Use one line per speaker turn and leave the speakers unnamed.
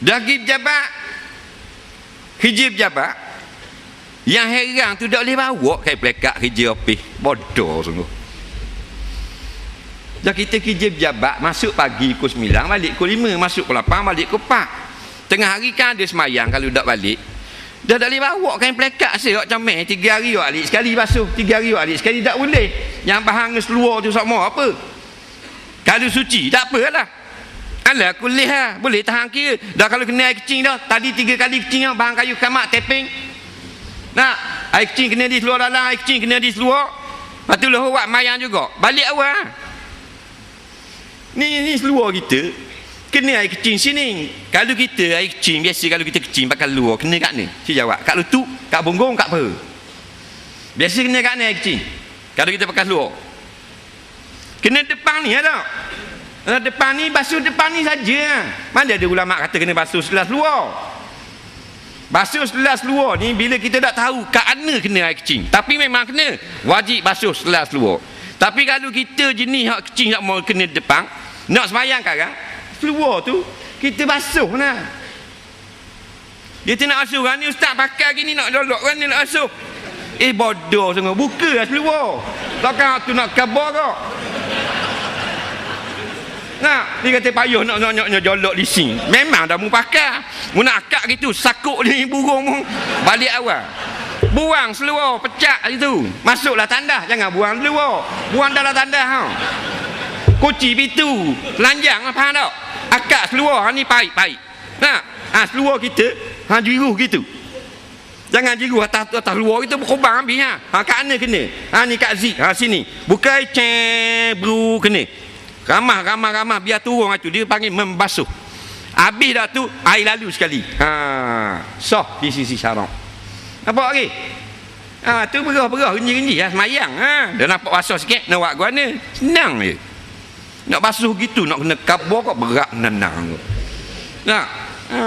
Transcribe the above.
Pergi pejabat. Kerja pejabat. Yang heran tu tak boleh bawa kain pelekat kerja opis. Bodoh sungguh. Dah kita kerja pejabat, masuk pagi pukul 9, balik pukul 5, masuk pukul 8, balik pukul 4. Tengah hari kan ada semayang kalau tak balik. Dah tak boleh bawa kain pelekat saya macam meh. Tiga hari awak alik sekali basuh. Tiga hari awak alik sekali tak boleh. Yang bahang seluar tu sama apa? Kalau suci, tak apalah. Alah kuliah lah. Boleh tahan kira. Dah kalau kena air kecing dah. Tadi tiga kali kecing dah. Bahang kayu kamak, tapping. Nak, air kecing kena di seluar dalam, air kecing kena di seluar. Lepas tu lah awak mayang juga. Balik awal. Ni, ni seluar kita. Kena air kecing sini. Kalau kita air kecing, biasa kalau kita kecing pakai luar, kena kat ni. Saya jawab. Kat lutut, kat bonggong, kat apa? Biasa kena kat ni air kecing. Kalau kita pakai luar. Kena depan ni ada. Ada depan ni, basuh depan ni saja. Mana ada ulama kata kena basuh sebelah luar. Basuh sebelah luar ni bila kita tak tahu kat mana kena air kecing. Tapi memang kena. Wajib basuh sebelah luar. Tapi kalau kita jenis hak kecing nak mau kena depan, nak semayang kan? Seluar tu kita basuh lah. Dia tak nak basuh kan ni ustaz pakai gini nak dolok kan ni nak basuh. Eh bodoh sungguh buka lah seluar. Takkan tu nak kabar kau. Nah, dia kata payuh nak nak nak jolok di sini. Memang dah mu pakai. Mu nak akak gitu, sakuk ni burung mu. Balik awal. Buang seluar, pecah itu. Masuklah tandah, jangan buang seluar. Buang dalam tandah ha. Kunci pintu, telanjang apa tak? Akak seluar ha, ni pahit-pahit. Nah, ha, seluar kita ha jiruh gitu. Jangan jiruh atas atas luar itu berkubang habis ha. Ha kat mana kena? Ha ni kat zik, ha sini. Bukan cebru kena. Ramah, ramah, ramah. Biar turun itu. Dia panggil membasuh. Habis dah tu, air lalu sekali. Ha, soh di sisi syarak. Nampak lagi? Ha, tu berah-berah, genji-genji. Ha, semayang. Ha. Dia nampak basuh sikit, nak buat guna. Senang je. Nak basuh gitu, nak kena kabur kok berat, nenang. Nak. Ha.